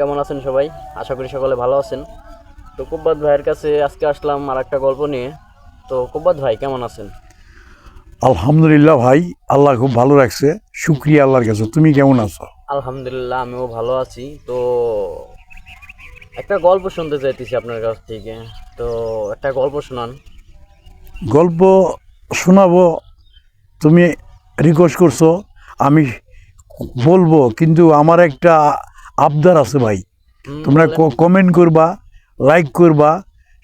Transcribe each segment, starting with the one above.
কেমন আছেন সবাই? আশা করি সকলে ভালো আছেন। তো কুব্বাত ভাইয়ের কাছে আজকে আসলাম আর একটা গল্প নিয়ে। তো কুব্বাত ভাই কেমন আছেন? আলহামদুলিল্লাহ ভাই আল্লাহ খুব ভালো রাখছে। শুক্রিয়া আল্লাহর কাছে। তুমি কেমন আছো? আলহামদুলিল্লাহ আমিও ভালো আছি। তো একটা গল্প শুনতে চাইতেছি আপনার কাছ থেকে। তো একটা গল্প শোনান। গল্প শোনাবো তুমি রিকোয়েস্ট করছ আমি বলব কিন্তু আমার একটা আবদার আছে ভাই। তোমরা কমেন্ট করবা লাইক করবা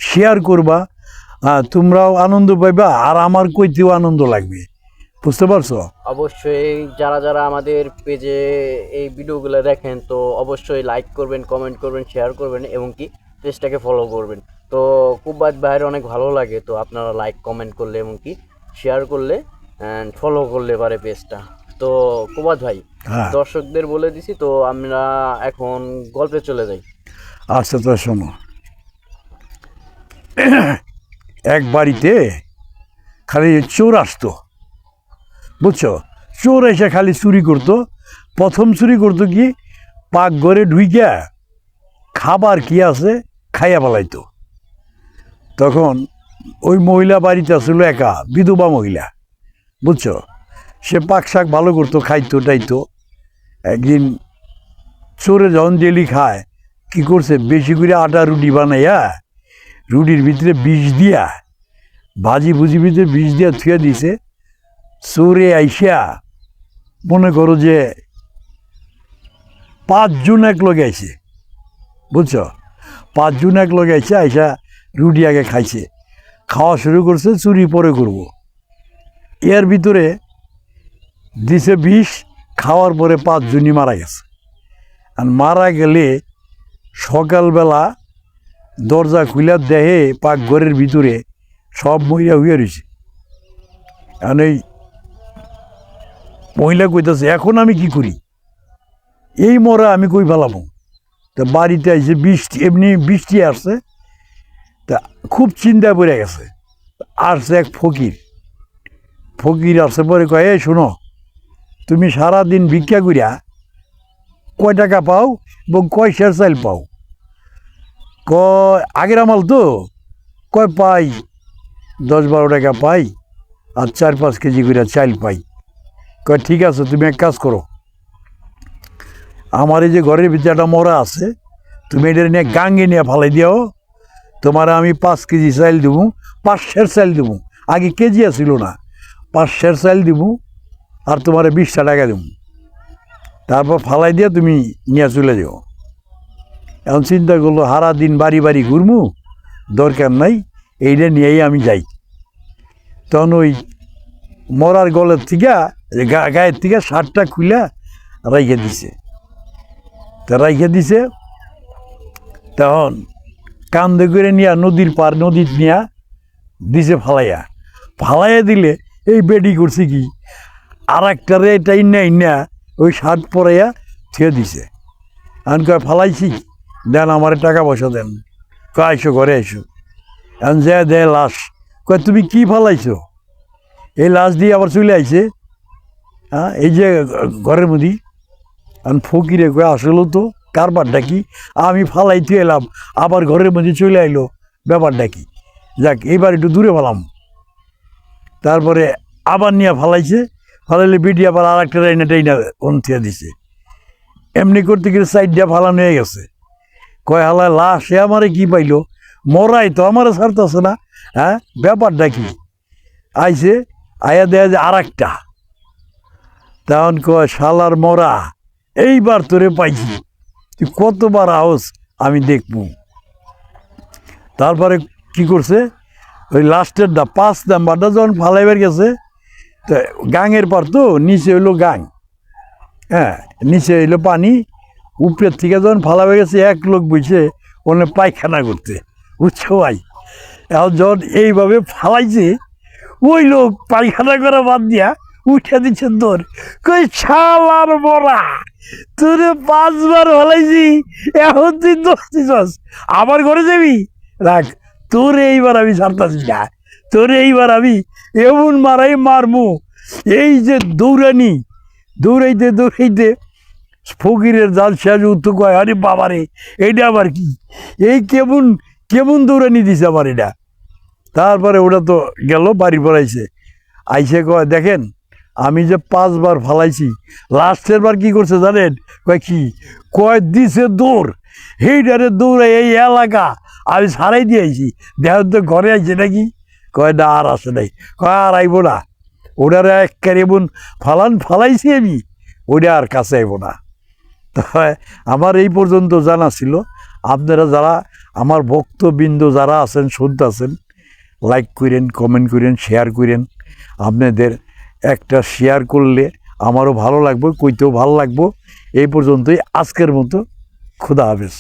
শেয়ার করবা আহ, তোমরাও আনন্দ পাইবা আর আমার কইতেও আনন্দ লাগবে। বুঝতে পারছ? অবশ্যই যারা যারা আমাদের পেজে এই ভিডিওগুলো দেখেন তো অবশ্যই লাইক করবেন কমেন্ট করবেন শেয়ার করবেন এবং কি পেজটাকে ফলো করবেন। তো কুব্বাত ভাইয়ের অনেক ভালো লাগে তো আপনারা লাইক কমেন্ট করলে এবং কি শেয়ার করলে অ্যান্ড ফলো করলে পারে পেজটা তো কুবাত ভাই হ্যাঁ। দর্শকদের বলে দিছি তো আমরা এখন গল্পে চলে যাই। আচ্ছা তো শোনো। এক বাড়িতে খালি চোর আসতো বুঝছ? চোর এসে খালি চুরি করতো। প্রথম চুরি করতো কি পাক ঘরে ঢুইকা খাবার কি আছে খাইয়া ফেলাইতো। তখন ওই মহিলা বাড়িতে আসলো একা বিধবা মহিলা বুঝছ? সে পাক শাক ভালো করতো, খাইতো টাইতো একদিন চোরে যখন জেলি খায়, কি করছে? বেশি করে আটা রুটি বানাইয়া, রুটির ভিতরে বিষ দিয়া, ভাজি ভুজি ভিতরে বিষ দিয়া থুয়ে দিছে। চোরে আইসা মনে করো যে পাঁচজন এক লগে আইছে, বুঝছ? পাঁচজন এক লগে আইসে, আইসা রুটি আগে খাইছে। খাওয়া শুরু করছে, চুরি পরে করব। এর ভিতরে দিছে বিষ, খাওয়ার পরে পাঁচজনই মারা গেছে আর মারা গেলে সকালবেলা দরজা খুলে দেহে পাকঘরের ভিতরে সব মহিলা হয়ে রয়েছে এখন এই মহিলা কইতেছে, এখন আমি কি করি? এই মরা আমি কই ফেলাবো? তা বাড়িতে আইসে বৃষ্টি, এমনি বৃষ্টি আসছে। তা খুব চিন্তা পড়ে গেছে। আসছে এক ফকির। ফকির আসছে পরে কয় শোনো তুমি সারাদিন ভিক্ষা করিয়া কয় টাকা পাও এবং কয় শের চাইল পাও? কয়, আগের আমাল তো? কয়, পাই। দশ বারো টাকা পাই আর চার পাঁচ কেজি করে চাইল পাই। কয়, ঠিক আছে, তুমি এক কাজ করো। আমার এই যে ঘরের ভিতরে একটা মরা আছে, তুমি এটা নিয়ে গাঙ্গে নিয়ে ফালাই দিও। তোমার আমি পাঁচ কেজি চাইল দেবো, পাঁচ শের চাইল দেবো। আগে কেজি আসিল না, পাঁচ শের চাইল দেবো আর তোমার বিশটা টাকা দেবো। তারপর ফালাই দিয়ে তুমি নিয়ে চলে যাও। এখন চিন্তা করল হারা দিন বাড়ি বাড়ি ঘুরমু, দরকার নাই, এইটা নিয়েই আমি যাই। তখন ওই মরার গলের থেকে গায়ের থেকে শার্টটা খুলে রাইখে দিছে। তা রাইখে দিছে, তখন কান্দে করে নিয়া নদীর পার নদীর নিয়া দিছে ফালাইয়া। ফালাইয়া দিলে এই বেডি করছে কি? আর একটারে এটা ইন্না ইন্না ওই শার্ট পরাইয়া থুয়ে দিছে। আমি কয়, ফালাইছি দেন আমার টাকা পয়সা দেন। কয়, আইসো, ঘরে আইসো। এখন যে দে, লাশ। কয়, তুমি কি ফালাইছো? এই লাশ দিয়ে আবার চলে আইছে। হ্যাঁ এই যে ঘরের মধ্যে। এখন ফকিরে কয়, আসলো তো, কারবারটা কি? আমি ফালাইতে এলাম, আবার ঘরের মধ্যে চলে আইলো, ব্যাপারটা কি? যাক, এইবার একটু দূরে পেলাম তারপরে আবার নিয়ে ফালাইছে। ফালাইলে বিডি আবার আর একটা রাইনা টাইনা অন্থিয়া দিছে। এমনি করতে গেলে সাইড দিয়ে ফালানো হয়ে গেছে। কয়, হালা, লাশ আমারে কি পাইলো? মরাই তো আমারে ছাড়তেছে না। হ্যাঁ ব্যাপারটা কি? আইছে, আয়া দেয়া যে আর একটা তখন কয়, শালার মরা, এইবার তোরে পাইছি। তুই কতবার আওস আমি দেখব। তারপরে কি করছে? ওই লাস্টের দা পাঁচ নাম্বারটা যখন ফালাইবার গেছে তো গাঙের পর তো নিচে হইল গাং হ্যাঁ নিচে হইল পানি, উপরের থেকে যখন ফালা হয়ে গেছে, এক লোক বুঝছে ওনে পায়খানা করতে, বুঝছ ভাই? এখন যখন এইভাবে ফালাইছে, ওই লোক পায়খানা করা বাদ দিয়া উঠে দিচ্ছে তোর কই ছালার মরা তোরে পাঁচবার ফালাইছি, এখন তুই দোষ আবার ঘরে যাবি? রাখ, তোর এইবার আমি ছাড়তাছি না। তোর এইবার আমি এমন মারাই মারমু। এই যে দৌড়ানি, দৌড়াইতে দৌড়াইতে ফকিরের জাল শেষ উত্তর কয়, আরে বাবারে এইটা আবার কি? এই কেমন কেমন দৌড়ানি দিছে আমার এটা? তারপরে ওটা তো গেল, বাড়ি পড়াইছে আইসে কয়, দেখেন, আমি যে পাঁচবার ফালাইছি, লাস্টের বার কি করছে জানেন? কয়, কি? কয়, দিছে দৌড়। সেইটারে দৌড়ে এই এলাকা, আমি সারাই দিয়েছি দেহ তো ঘরে আইছে নাকি? কয় না, আর আসে নাই। কয়, আর আইব না। ওটারে এক এমন ফালান ফালাইছি আমি ওটা আর কাছে আইব না। তো আমার এই পর্যন্ত জানা ছিল। আপনারা যারা, আমার ভক্তবৃন্দ যারা আছেন, শুনতেছেন লাইক করেন কমেন্ট করেন শেয়ার করেন। আপনাদের একটা শেয়ার করলে আমারও ভালো লাগবে, কইতেও ভালো লাগবো। এই পর্যন্তই, আজকের মতো। খুদা হাফেজ।